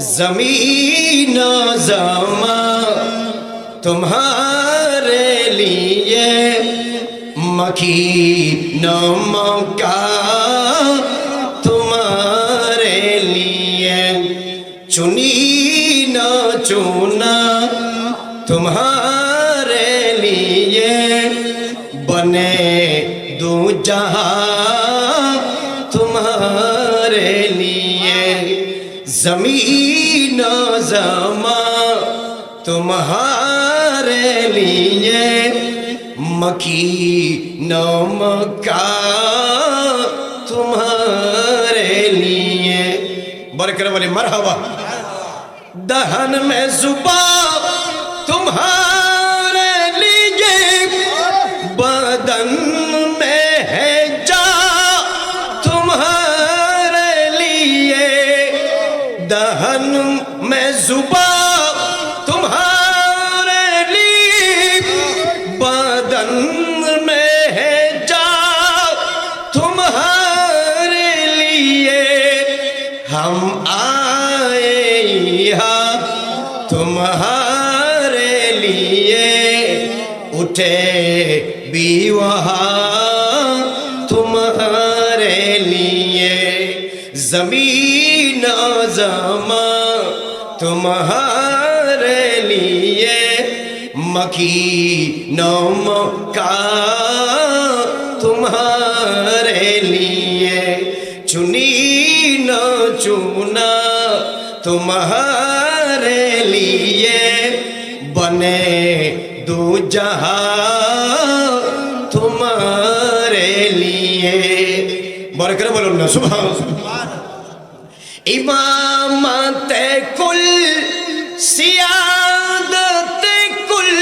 زمین و زمان تمہارے لیے مکین و مکہ تمہارے لیے چنی نہ چونا تمہارے لیے بنے دو جہاں تمہارے لیے زمین و زمان تمہارے لیے مکی نو مکہ تمہارے لیے۔ برکر والے، مرحبا۔ دہن میں زبان تمہارے دہن میں زبان تمہارے لیے بدن میں ہے جا تمہارے لیے ہم آئے یہاں تمہارے لیے اٹھے بھی وہاں تمہارے لیے زمین و زمان تمہارے لیے مکی نو مکہ تمہارے لیے چنی نہ چونا تمہارے لیے بنے دو جہاں تمہارے لیے برکر بولو نا سبحان امامت کل، سیادت کل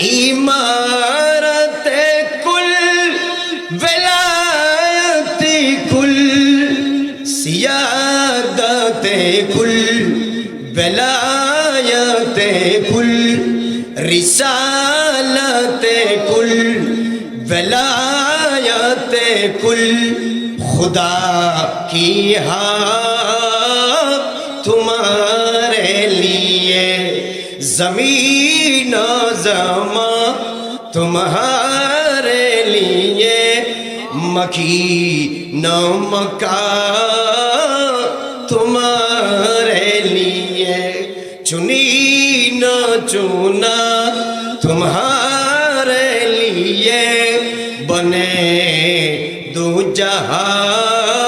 امارت کل، ولایت کل، سیادت کل، ولایت کل، رسالت کل، ولایت کل خدا کی ہاں تمہارے لیے زمین و زمان تمہارے لیے مکی نو مکہ تمہارے لیے چنی نہ چونا تمہارے لا